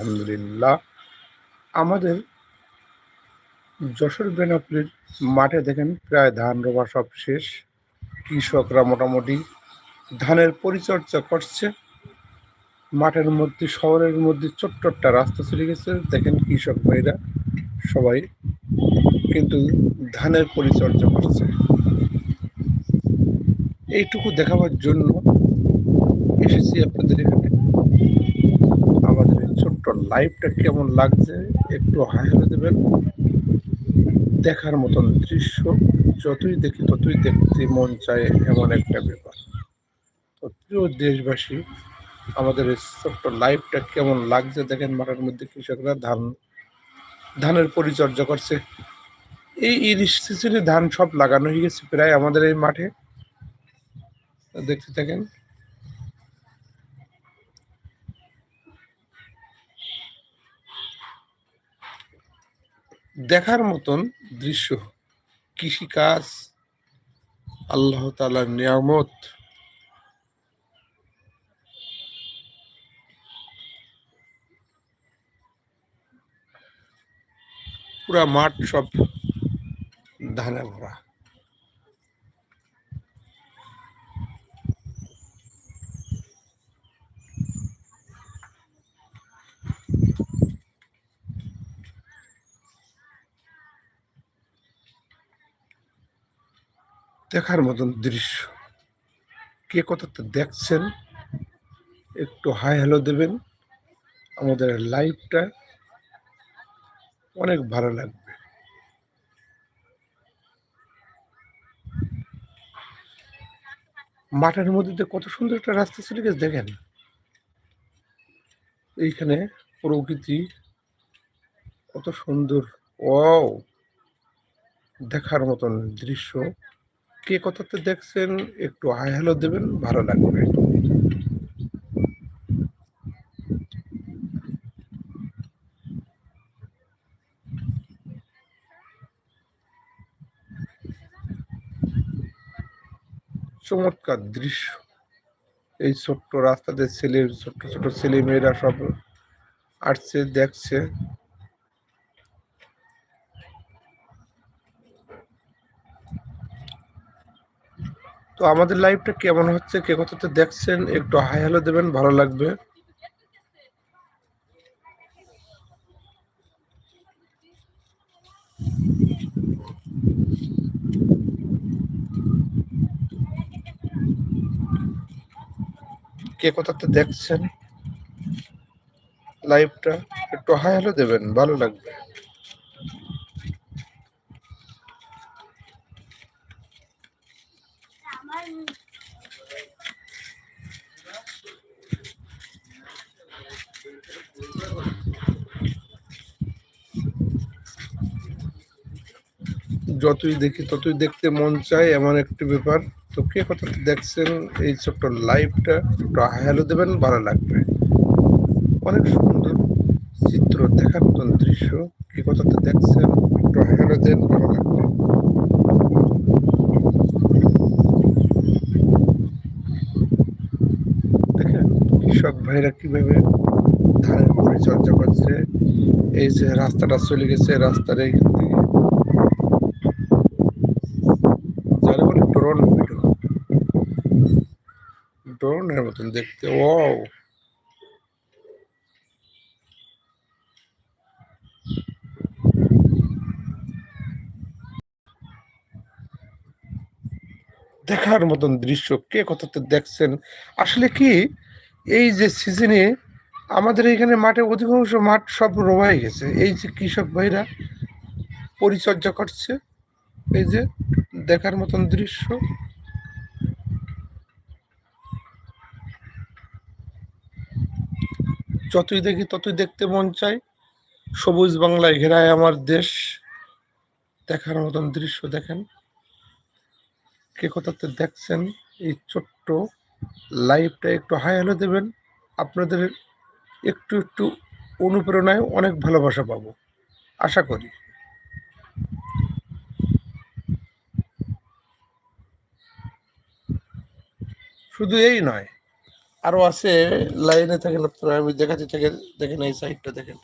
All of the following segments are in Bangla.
আলহামদুলিল্লাহ। আমাদের যশোর বেনাপুলির মাঠে দেখেন প্রায় ধান রোবা সব শেষ। কৃষকরা মোটামুটি ধানের পরিচর্যা করছে। মাঠের মধ্যে, শহরের মধ্যে ছোট্ট একটা রাস্তা চলে গেছে। দেখেন কৃষক ভাইরা সবাই কিন্তু ধানের পরিচর্যা করছে। এইটুকু দেখাবার জন্য এসেছি আপনাদের এখানে। ছোট্ট লাইভটা কেমন লাগছে, একটু হাইলে দেবেন। দেখার মতন দৃশ্য, যতই দেখি ততই দেখতে মন চায় এমন একটা ব্যাপার। তো প্রিয় দেশবাসী, আমাদের এই ছোট্ট লাইভটা কেমন লাগছে দেখেন মাঠের মধ্যে কৃষকরা ধান, ধানের পরিচর্যা করছে। এই ইরিশ সিজনে ধান সব লাগানো হয়ে গেছে প্রায় আমাদের এই মাঠে। দেখতে থাকেন। দেখার মতন দৃশ্য। কৃষিকাজ আল্লাহ তালার নিয়ামত। পুরা মাঠ সব ধানে ভরা। দেখার মতন দৃশ্য। কে কতটা দেখছেন, একটু হাই হ্যালো দেবেন। আমাদের লাইভটা অনেক ভালো লাগবে। মাঠের মধ্যে কত সুন্দর একটা রাস্তা চলে গেছে, দেখেন। এইখানে প্রকৃতি কত সুন্দর। ও দেখার মতন দৃশ্য। কে কথাতে দেখছেন, একটু হাই হ্যালো দেবেন, ভালো লাগবে। চমৎকার দৃশ্য। এই ছোট্ট রাস্তাতে ছেলে, ছোট্ট ছোট ছেলে মেয়েরা সব আসছে, দেখছে। তো আমাদের লাইভটা কেমন হচ্ছে, কে কথাতে দেখছেন, একটু হাই হ্যালো দেবেন, ভালো লাগবে। কে কথাতে দেখছেন লাইভটা একটু হাই হ্যালো দেবেন, ভালো লাগবে। যতই দেখি, ততই দেখতে মন চায়, এমন একটি ব্যাপার। তো কে কথাটা দেখছেন? এই ছোট্ট লাইভটা একটু হ্যালো দেবেন, ভালো লাগবে। অনেক সুন্দর চিত্র দেখার মতন দৃশ্য। কে কথাটা দেখছেন? একটু হ্যালো দেন, ভালো লাগবে। দেখেন, কৃষক ভাইরা কীভাবে ধানের পরিচর্যা করছে। এই যে রাস্তাটা চলে গেছে, রাস্তার এইখান থেকে যারা বলে ড্রোন ভিডিও ড্রোনের মতন দেখতে ও দেখার মতন দৃশ্য, কে কততে দেখছেন? আসলে কি, এই যে সিজনে আমাদের এখানে মাঠে অধিকাংশ মাঠ সব রোয়াই গেছে। এই যে কৃষক ভাইরা পরিচর্যা করছে, এই যে দেখার মতন দৃশ্য। যতই দেখি ততই দেখতে মন চায়। সবুজ বাংলায় ঘেরায় আমার দেশ। দেখার মতন দৃশ্য দেখেন। কে কোথাতে দেখছেন এই ছোট্ট লাইভটা একটু হাই হলে দেবেন। আপনাদের একটু একটু অনুপ্রেরণায় অনেক ভালোবাসা পাবো। আশা করি। শুধু এই নয় আরও আছে, লাইনে থাকেন আপনারা, আমি দেখাতে থেকে, দেখেন এই সাইডটা দেখেন।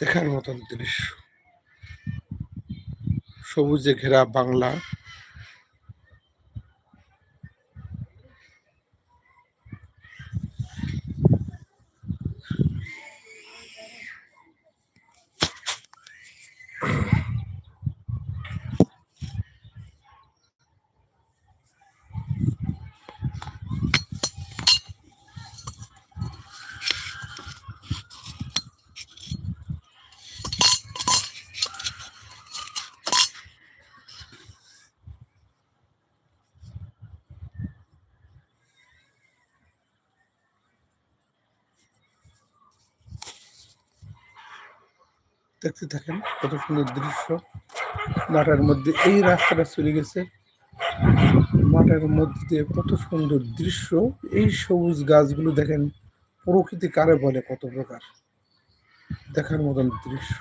দেখার মতন দৃশ্য। সবুজে ঘেরা বাংলা। দেখতে থাকেন কত সুন্দর দৃশ্য। মাঠের মধ্যে এই রাস্তাটা চলে গেছে। মাঠের মধ্যে কত সুন্দর দৃশ্য। এই সবুজ গাছগুলো দেখেন, প্রকৃতি কারে বলে কত প্রকার। দেখার মতন দৃশ্য।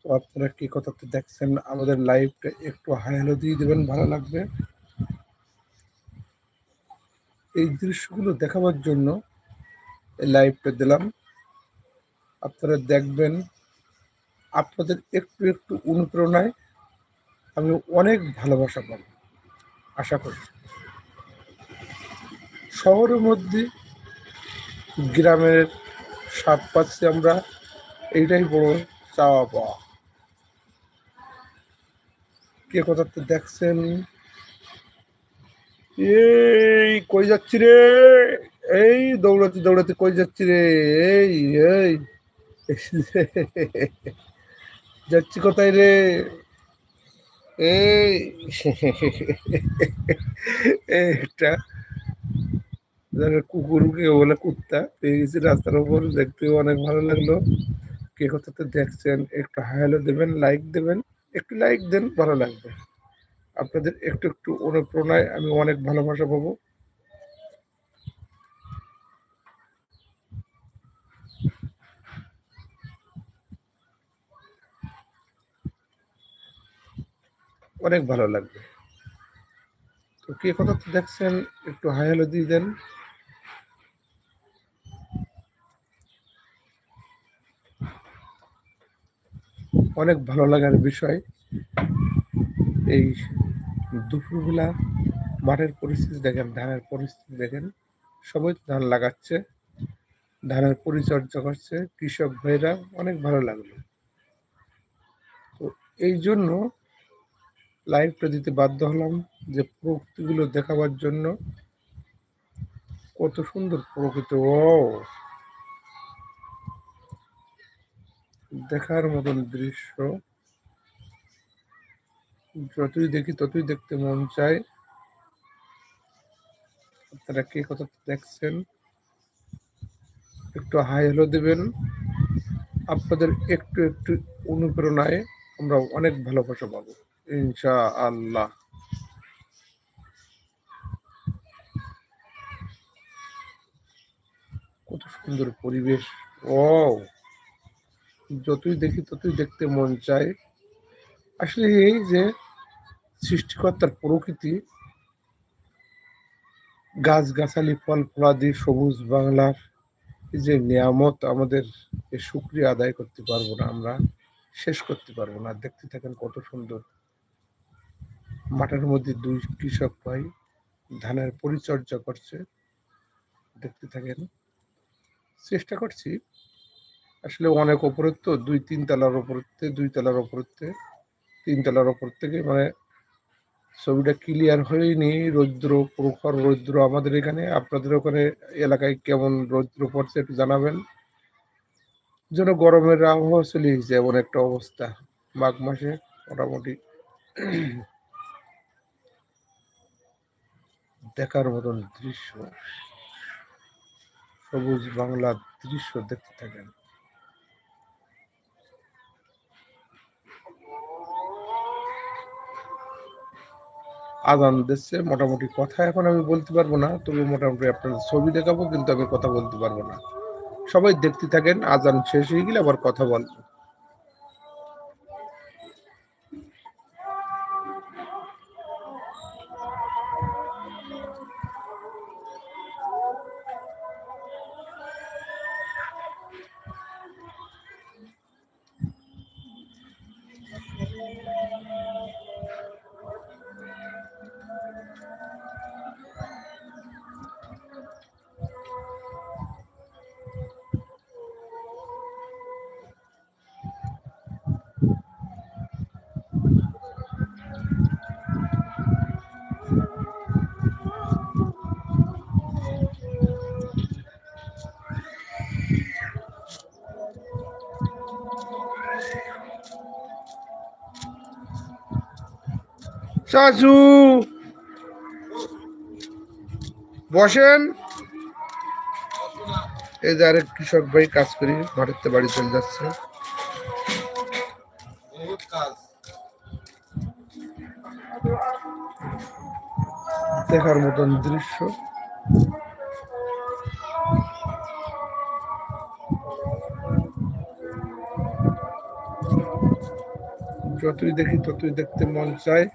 তো আপনারা কি কথাতে দেখছেন? আমাদের লাইভটা একটু হাই হাইলো দিয়ে দেবেন, ভালো লাগবে। এই দৃশ্যগুলো দেখাবার জন্য লাইভটা দিলাম। আপনারা দেখবেন আপনাদের একটু একটু অনুপ্রেরণায় আমি অনেক ভালোবাসা পাবো, আশা করি। শহরের মধ্যে গ্রামের স্বাদ পাচ্ছি আমরা এইটাই বড় চাওয়া পাওয়া। কে কোথাতে দেখছেন? এই কই যাচ্ছি রে? এই দৌড়াতে দৌড়াতে কই যাচ্ছি রে? এই এই। যাচ্ছি কোথায় রে? এই একটা কুকুরকে বলে কুত্তা, পেয়ে গেছি রাস্তার উপর দেখতে অনেক ভালো লাগল। কে কোথাতে দেখছেন, একটু হাইলো দেবেন লাইক দেবেন, একটু লাইক দেন, ভালো লাগবে। আপনাদের একটু একটু অনুপ্রেরণায় আমি অনেক ভালোবাসা পাবো। অনেক ভালো লাগবে। তো কে কথা দেখছেন একটু হাই হ্যালো দিয়ে দেন। অনেক ভালো লাগার বিষয় এই দুপুরবেলা মাঠের পরিস্থিতি দেখেন, ধানের পরিস্থিতি দেখেন। সবাই ধান লাগাচ্ছে, ধানের পরিচর্যা করছে, কৃষক ভাইরা অনেক ভালো লাগল। তো এই জন্য লাইভটা দিতে বাধ্য হলাম যে প্রকৃতিগুলো দেখাবার জন্য। কত সুন্দর প্রকৃতি ও দেখার মতন দৃশ্য। যতই দেখি, ততই দেখতে মন চায়। আপনারা কে কথা দেখছেন? একটু হাই হ্যালো দেবেন। আপনাদের একটু একটু অনুপ্রেরণায় আমরা অনেক ভালোবাসা পাবো। ইনশা আল্লাহ কত সুন্দর পরিবেশ। ও যতই দেখি, ততই দেখতে মন চায়। আসলে এই যে সৃষ্টিকর্তার প্রকৃতি গাছ গাছালি ফল ফলাদি সবুজ বাংলার যে নিয়ামত আমাদের সুক্রিয়া আদায় করতে পারব না আমরা, শেষ করতে পারব না। দেখতে থাকেন কত সুন্দর। মাঠের মধ্যে দুই কৃষক ভাই ধানের পরিচর্যা করছে। দেখতে থাকেন। চেষ্টা করছি। আসলে অনেক তো দুই তিন তলার ওপরতে দুই তলার ওপরতে তিন তলার ওপর থেকে মানে ছবিটা ক্লিয়ার হয়নি। রৌদ্র, প্রখর রৌদ্র আমাদের এখানে। আপনাদের ওখানে এলাকায় কেমন রৌদ্র পড়ছে একটু জানাবেন। যেন গরমের আবহাওয়া চলে এসেছে এমন একটা অবস্থা মাঘ মাসে মোটামুটি। দেখার মতন দৃশ্য। সবুজ বাংলার দৃশ্য দেখতে থাকেন। আদান দিচ্ছে, মোটামুটি কথা এখন আমি বলতে পারব না, তবে মোটামুটি আপনাদের ছবি দেখাবো, কিন্তু আমি কথা বলতে পারব না। সবাই দেখতে থাকেন আজান শেষ হয়ে গেলে আবার কথা বলব। Amen. চাচু। বসেন। এই যে আরেক কৃষক ভাই কাজ করি মাঠের বাড়ি চলে যাচ্ছে। দেখার মতন দৃশ্য। যতই দেখি ততই দেখতে মন চায়।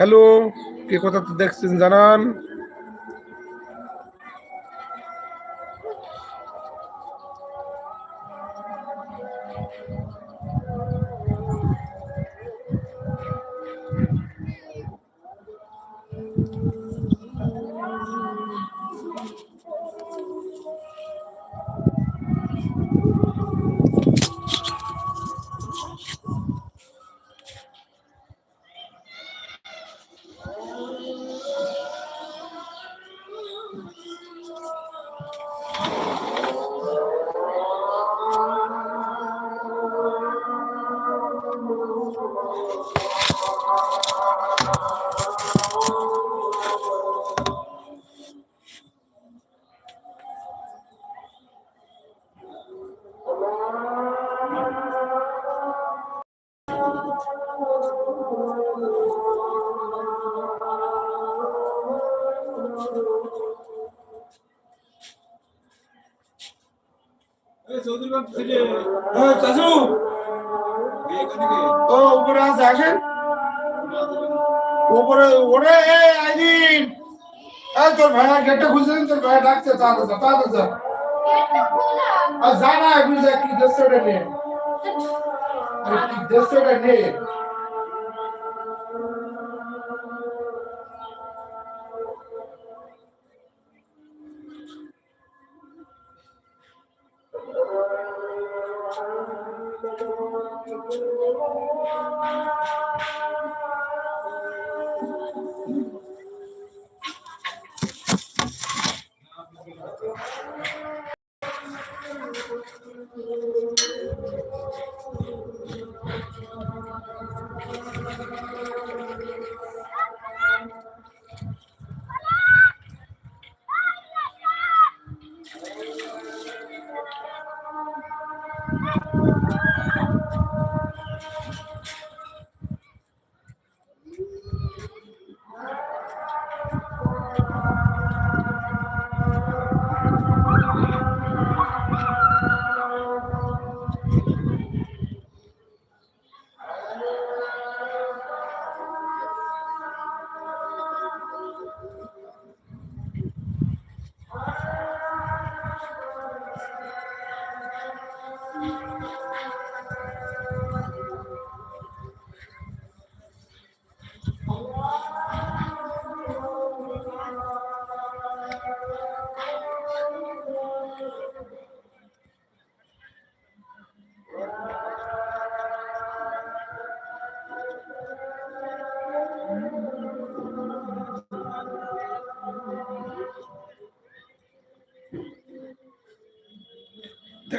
হ্যালো কে কথা তো দেখছেন জানান? হ্যাঁ তোর ভাইয়া গেটটা খুলছে, তোর ভাইয়া ডাকছে তাড়াতাড়ি যা আর জানা বুঝে, কি দেশটা নিয়ে। আরে, কি দেশটা নিয়ে।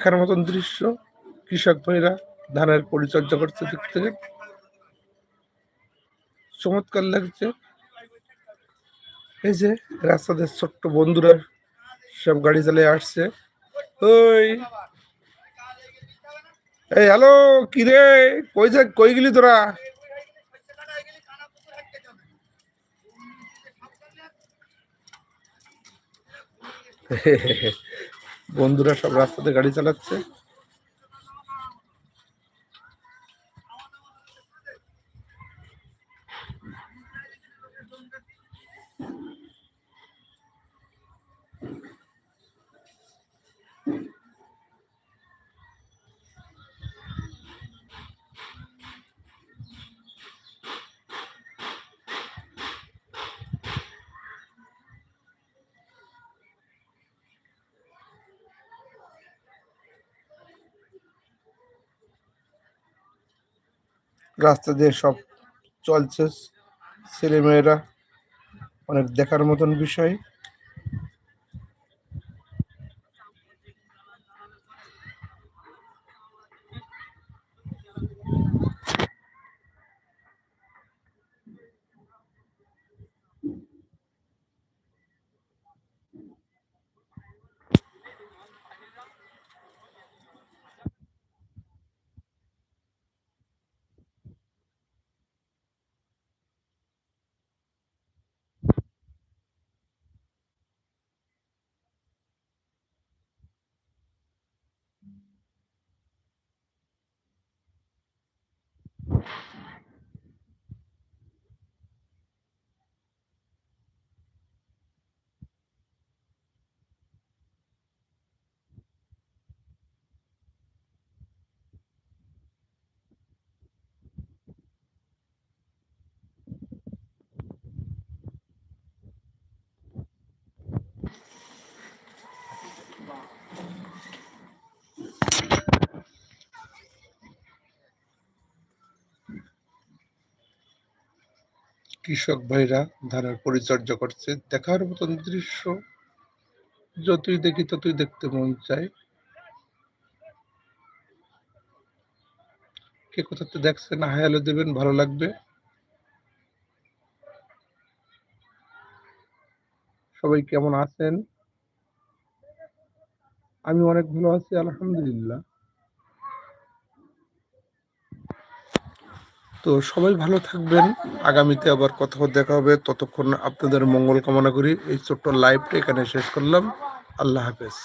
দেখার মতন দৃশ্য, কৃষক ভাইরা ধানের পরিচর্যা করছে থেকে চমৎকার লাগছে। এই যে রাস্তাতে ছোট্ট বন্ধুরা সব গাড়ি চালিয়ে আসছে। ওই। এই, হ্যালো, কি রে? কই যা, কই গেলি তোরা? বন্ধুরা সব রাস্তাতে গাড়ি চালাচ্ছে। রাস্তা দিয়ে সব চলছে ছেলেমেয়েরা। অনেক দেখার মতন বিষয়। কৃষক ভাইরা ধানের পরিচর্যা করছে। দেখার মতন দৃশ্য, যতই দেখি ততই দেখতে মন চায়। কে কোথাতে দেখছেন হায়ালো দেবেন, ভালো লাগবে। সবাই কেমন আছেন? আমি অনেক ভালো আছি, আলহামদুলিল্লাহ। তো সবাই ভালো থাকবেন। আগামীতে আবার কথা দেখা হবে। ততক্ষণ আপনাদের মঙ্গল কামনা করি। এই ছোট্ট লাইভটা এখানে শেষ করলাম। আল্লাহ হাফেজ।